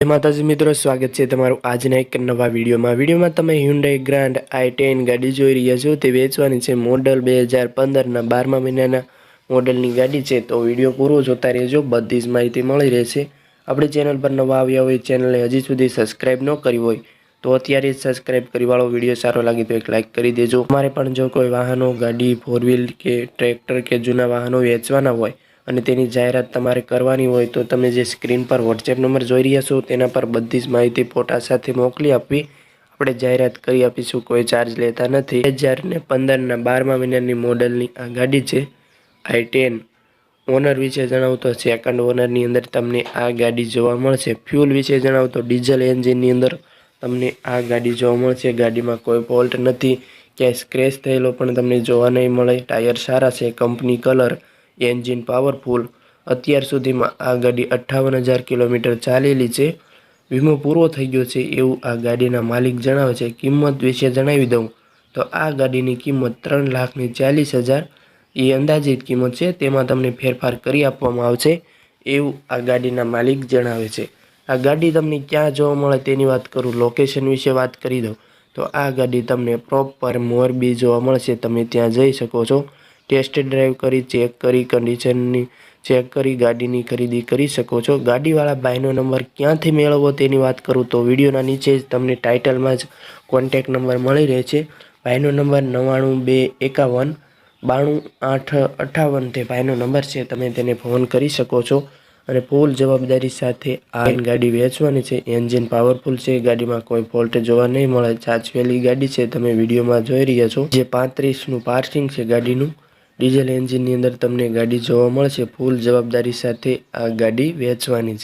જય માતાજી મિત્રો, સ્વાગત છે તમારું આજના એક નવા વિડીયોમાં. વિડીયોમાં તમે હ્યુન્ડાઈ ગ્રાન્ડ આઈ ટેન ગાડી જોઈ રહ્યા છો. તે વેચવાની છે મોડલ બે હજાર પંદરના બારમા મહિનાના મોડલની ગાડી છે. તો વીડિયો પૂરો જોતા રહેજો, બધી જ માહિતી મળી રહેશે. આપણી ચેનલ પર નવા આવ્યા હોય, ચેનલને હજી સુધી સબસ્ક્રાઈબ ન કરી હોય, તો અત્યારે જ સબસ્ક્રાઈબ કરી વાળો વીડિયો સારો લાગે તો એક લાઇક કરી દેજો. અમારે પણ જો કોઈ વાહનો, ગાડી ફોર વ્હીલ કે ટ્રેક્ટર કે જૂના વાહનો વેચવાના હોય અને તેની જાહેરાત તમારે કરવાની હોય તો તમે જે સ્ક્રીન પર વોટ્સએપ નંબર જોઈ રહ્યા છો, તેના પર બધી જ માહિતી ફોટા સાથે મોકલી આપવી. આપણે જાહેરાત કરી આપીશું, કોઈ ચાર્જ લેતા નથી. બે હજારને પંદરના બારમા મહિનાની મોડલની આ ગાડી છે આઈ ટેન ઓનર વિશે જણાવતો સેકન્ડ ઓનરની અંદર તમને આ ગાડી જોવા મળશે. ફ્યુલ વિશે જણાવતો ડીઝલ એન્જિનની અંદર તમને આ ગાડી જોવા મળશે. ગાડીમાં કોઈ ફોલ્ટ નથી. ક્યાંય સ્ક્રેચ થયેલો પણ તમને જોવા નહીં મળે. ટાયર સારા છે કંપની કલર એન્જિન પાવરફુલ. અત્યાર સુધીમાં આ ગાડી અઠ્ઠાવન હજાર કિલોમીટર ચાલેલી છે. વીમો પૂરો થઈ ગયો છે એવું આ ગાડીના માલિક જણાવે છે. કિંમત વિશે જણાવી દઉં. તો આ ગાડીની કિંમત ત્રણ લાખની ચાલીસ હજાર. એ અંદાજિત કિંમત છે. તેમાં તમને ફેરફાર કરી આપવામાં આવશે એવું આ ગાડીના માલિક જણાવે છે. આ ગાડી તમને ક્યાં જોવા મળે તેની વાત કરું. લોકેશન વિશે વાત કરી દઉં. તો આ ગાડી તમને પ્રોપર મોરબી જોવા મળશે. તમે ત્યાં જઈ શકો છો. ટેસ્ટ ડ્રાઈવ કરી, ચેક કરી કન્ડિશનની ચેક કરી, ગાડીની ખરીદી કરી શકો છો. ગાડીવાળા ભાઈનો નંબર ક્યાંથી મેળવવો તેની વાત કરું તો વિડીયોના નીચે જ તમને ટાઇટલમાં જ કોન્ટેક નંબર મળી રહે છે. ભાઈનો નંબર નવ્વાણું બે એકાવન, બાણું આઠ અઠ્ઠાવન તે ભાઈનો નંબર છે. તમે તેને ફોન કરી શકો છો અને ફૂલ જવાબદારી સાથે આ ગાડી વેચવાની છે. એન્જિન પાવરફુલ છે. ગાડીમાં કોઈ ફોલ્ટ જોવા નહીં મળે. ચાચવેલી ગાડી છે. તમે વિડીયોમાં જોઈ રહ્યા છો. જે પાંત્રીસનું પાર્કિંગ છે ગાડીનું. ડીઝલ એન્જિનની અંદર તમને ગાડી જોવા મળશે. ફૂલ જવાબદારી સાથે આ ગાડી વેચવાની છે.